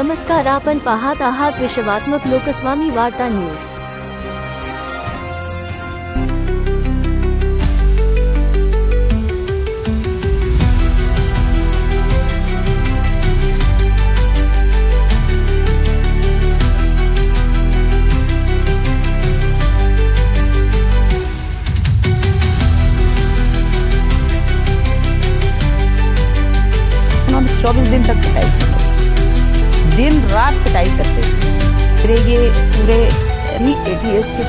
नमस्कार आपण पाहत आहात विश्वात्मक लोकस्वामी वार्ता न्यूज़. चौबीस दिन तक पिटाई की दिन रात पिटाई करते. थे ये पूरे ही एटीएस के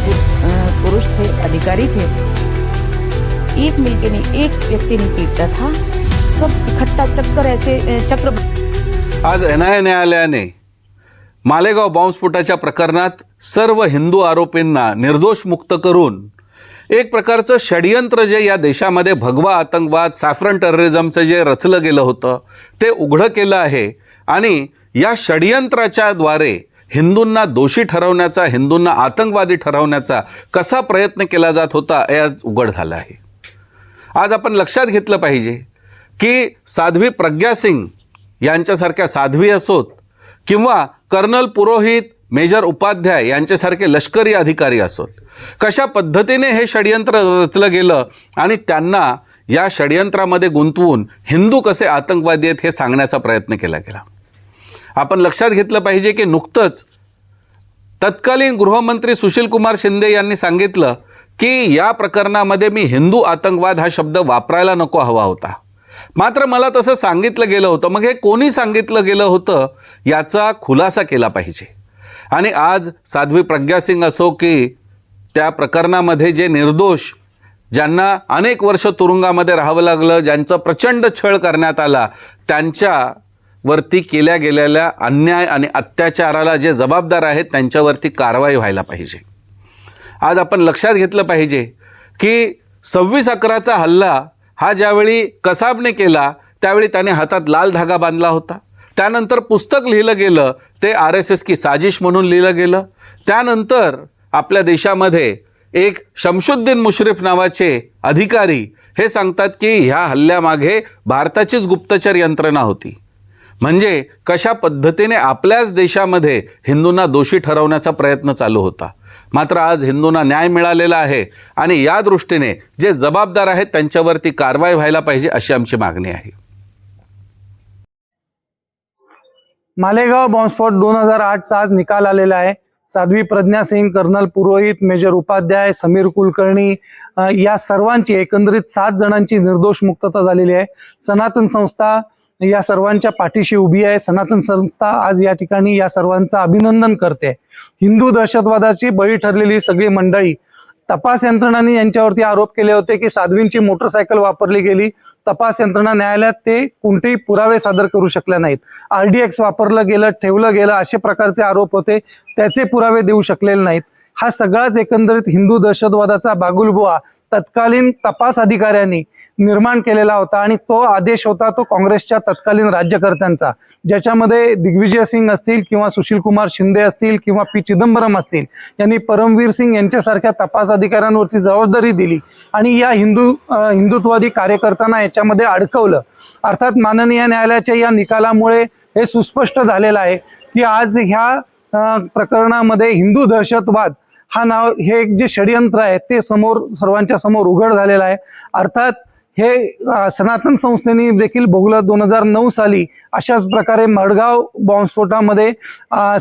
पुरुष थे अधिकारी थे. एक मिलके नहीं एक व्यक्ति नहीं पीटता था. सब इकट्ठा चक्कर ऐसे चक्र आज एन न्यायालयाने मालेगाव बॉम्बस्फोटाच्या प्रकरणात सर्व हिंदू आरोपींना निर्दोष मुक्त करून एक प्रकारचं षडयंत्र जे या देशामध्ये भगवा आतंकवाद सॅफ्रन टेररिझमचं जे रचलं गेलं होतं ते उघडं केलं आहे. आणि या षडयंत्राच्याद्वारे हिंदूंना दोषी ठरवण्याचा हिंदूंना आतंकवादी ठरवण्याचा कसा प्रयत्न केला जात होता हे आज उघड झालं आहे. आज आपण लक्षात घेतलं पाहिजे की साध्वी प्रज्ञा सिंग यांच्यासारख्या साध्वी असोत किंवा कर्नल पुरोहित मेजर उपाध्याय यांच्यासारखे लष्करी अधिकारी असोत कशा पद्धतीने हे षडयंत्र रचलं गेलं आणि त्यांना या षडयंत्रामध्ये गुंतवून हिंदू कसे आतंकवादी आहेत हे सांगण्याचा प्रयत्न केला गेला. आपण लक्षात घेतलं पाहिजे की नुकतंच तत्कालीन गृहमंत्री सुशीलकुमार शिंदे यांनी सांगितलं की या प्रकरणामध्ये मी हिंदू आतंकवाद हा शब्द वापरायला नको हवा होता. मात्र मला तसं सांगितलं गेलं होतं. मग हे कोणी सांगितलं गेलं होतं? याचा खुलासा केला पाहिजे. आणि आज साध्वी प्रज्ञा सिंग असो की त्या प्रकरणामध्ये जे निर्दोष ज्यांना अनेक वर्ष तुरुंगामध्ये राहावं लागलं ज्यांचं प्रचंड छळ करण्यात आला त्यांच्या वरती केल्या गेलेल्या अन्याय आणि अत्याचाराला जे जबाबदार आहेत त्यांच्यावरती कारवाई व्हायला पाहिजे. आज आपण लक्षात घेतलं पाहिजे की सव्वीस अकराचा हल्ला हा ज्यावेळी कसाबने केला त्यावेळी त्याने हातात लाल धागा बांधला होता. त्यानंतर पुस्तक लिहिलं गेलं ते आर एस एस की साजिश म्हणून लिहिलं गेलं. त्यानंतर आपल्या देशामध्ये एक शमशुद्दीन मुश्रीफ नावाचे अधिकारी हे सांगतात की ह्या हल्ल्यामागे भारताचीच गुप्तचर यंत्रणा होती. म्हणजे कशा पद्धतीने आपल्याच देशामध्ये हिंदूंना दोषी ठरवण्याचा प्रयत्न चालू होता. मात्र आज हिंदूंना न्याय मिळालेला आहे आणि या दृष्टीने जे जबाबदार आहेत त्यांच्यावरती कारवाई व्हायला पाहिजे अशी आमची मागणी आहे. मालेगाव बॉम्बस्फोट दोन हजार आठचा आज निकाल आलेला आहे. साध्वी प्रज्ञा सिंग कर्नल पुरोहित मेजर उपाध्याय समीर कुलकर्णी या सर्वांची एकंदरीत सात जणांची निर्दोष मुक्तता झालेली आहे. सनातन संस्था या सर्वांच्या पाठीशी उभी आहे. सनातन संस्था आज या ठिकाणी या सर्वांचं अभिनंदन करते. हिंदू दहशतवादाची बळी ठरलेली सगळी मंडळी तपास यंत्रणांनी यांच्यावरती आरोप केले होते की साध्वींची मोटरसायकल वापरली गेली. तपास यंत्रणा न्यायालयात ते कोणतेही पुरावे सादर करू शकल्या नाहीत. आरडीएक्स वापरलं गेलं ठेवलं गेलं असे प्रकारचे आरोप होते. त्याचे पुरावे देऊ शकलेले नाहीत. हा सगळाच एकंदरीत हिंदू दहशतवादाचा बागुलबुवा. तत्कालीन तपास अधिकाऱ्यांनी निर्माण केलेला होता आणि तो आदेश होता तो काँग्रेसच्या तत्कालीन राज्यकर्त्यांचा. ज्याच्यामध्ये दिग्विजय सिंग असतील किंवा सुशील कुमार शिंदे असतील किंवा पी चिदंबरम असतील यांनी परमवीर सिंग यांच्यासारख्या तपास अधिकाऱ्यांवरची जबाबदारी दिली आणि या हिंदू हिंदुत्ववादी कार्यकर्त्यांना याच्यामध्ये अडकवलं. अर्थात माननीय न्यायालयाच्या या निकालामुळे हे सुस्पष्ट झालेलं आहे की आज ह्या प्रकरणामध्ये हिंदू दहशतवाद हा नाव हे एक जे षडयंत्र आहे ते समोर सर्वांच्या समोर उघड झालेलं आहे. अर्थात हे सनातन संस्थेने देखील बहुला दोन हजार नऊ साली अशाच प्रकारे मडगाव बॉम्बस्फोटामध्ये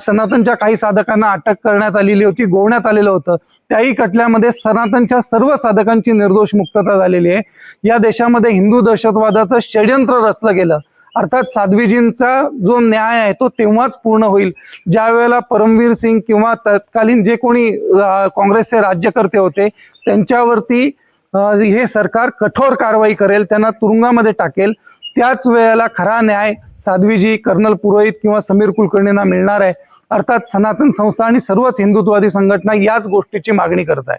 सनातनच्या काही साधकांना अटक करण्यात आलेली होती गोवण्यात आलेलं होतं. त्याही खटल्यामध्ये सनातनच्या सर्व साधकांची निर्दोष मुक्तता झालेली आहे. या देशामध्ये हिंदू दहशतवादाचं षडयंत्र रचलं गेलं. अर्थात साध्वीजींचा जो न्याय आहे तो तेव्हाच पूर्ण होईल. ज्या वेळेला परमवीर सिंग किंवा तत्कालीन जे कोणी काँग्रेसचे राज्यकर्ते होते त्यांच्यावरती हे सरकार कठोर कारवाई करेल त्यांना तुरुंगामध्ये टाकेल. त्याच वेळेला खरा न्याय साध्वीजी कर्नल पुरोहित किंवा समीर कुलकर्णींना मिळणार आहे. अर्थात सनातन संस्था आणि सर्वच हिंदुत्ववादी संघटना याच गोष्टीची मागणी करत आहे